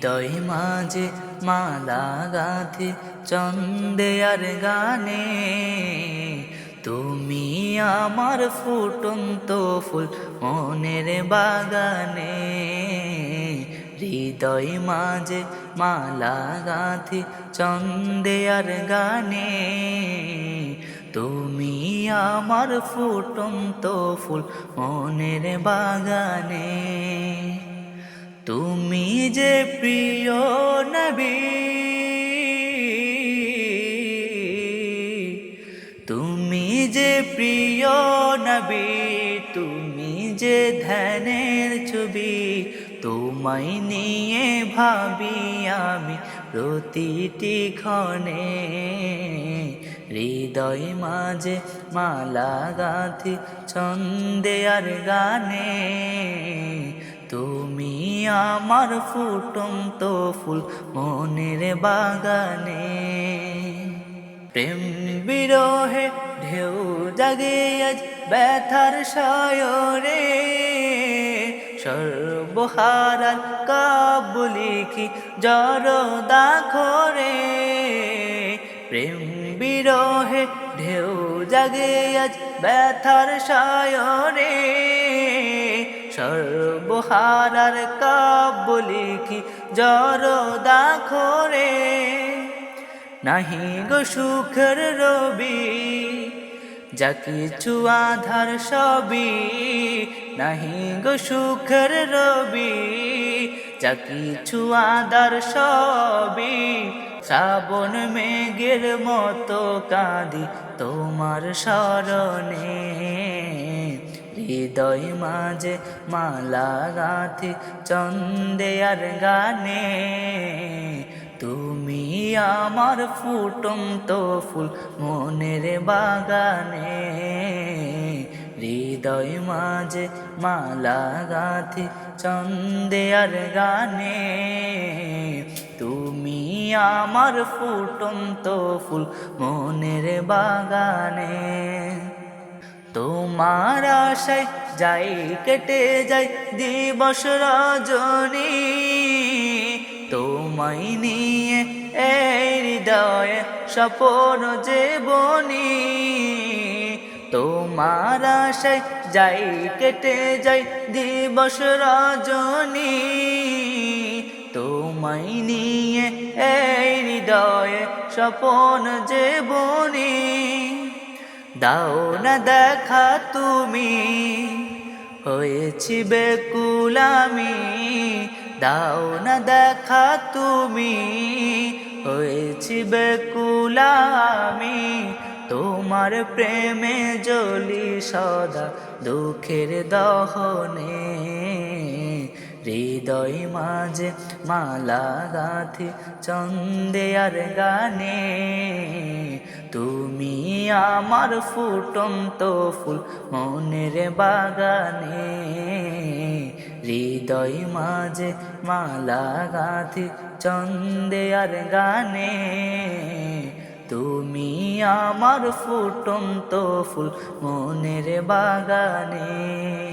হৃদয় মাঝে মালা গাথি, চন্দে আর গানে। তুমি আমার ফুটন্ত ফুল মনের বাগানে। হৃদয় মাঝে মালা গাথি, চন্দে আর গানে। তুমি আমার ফুটন্ত ফুল মনের বাগানে। যে প্রিয় নবী, তুমি যে প্রিয় নবী, তুমি যে ধ্যানের ছবি, তোমায় নিয়ে ভাবি আমি প্রতিটি ক্ষণে। হৃদয় মাঝে মালা গাথি, ছন্দে আর গানে। আমার ফুটন্ত ফুল মনের বাগানে। প্রেম বিরহে ঢেউ জাগে আজ ব্যথার সায়রে। সর্বহারার কাবুলিখি জর দাখরে প্রেম বিরহে ঢেউ জাগে আজ ব্যথার সায়রে। সর্বহারার কাবুলিখি জর দাখরে। নাহি গো সুখের রবি, যা কিছু আধার সবই। নাহি গো সুখের রবি, যা কিছু আধার সবই। শ্রাবণ মেঘের মতো কাঁদি তোমার স্মরণে। হৃদয় মাঝে মালা গাথি, চন্দে আর গানে। তুমি আমার ফুটন্ত ফুল মনের বাগানে। হৃদয় মাঝে মালা গাথি, চন্দে আর গানে। তুমি আমার ফুটন্ত ফুল মনের বাগানে। তোমার আশায় যাই কেটে যাই দিবস রজনী। তোমায় নিয়ে এই হৃদয়ে স্বপন যে বনি তোমার আশায় যাই কেটে যাই দিবস রজনী। তোমায় নিয়ে এই হৃদয়ে স্বপন যে বনি দাও না দেখা তুমি, হয়েছি বেকুলামি। দাও না দেখা তুমি, হয়েছি বেকুলামি। তোমার প্রেমে জ্বলি সদা দুঃখের দহনে। হৃদয় মাঝে মালা গাথি, চন্দে আর গানে। তুমি আমার ফুটন্ত ফুল মনের বাগানে। হৃদয় মাঝে মালা গাথি, চন্দে আর গানে। তুমি আমার ফুটন্ত ফুল মনের বাগানে।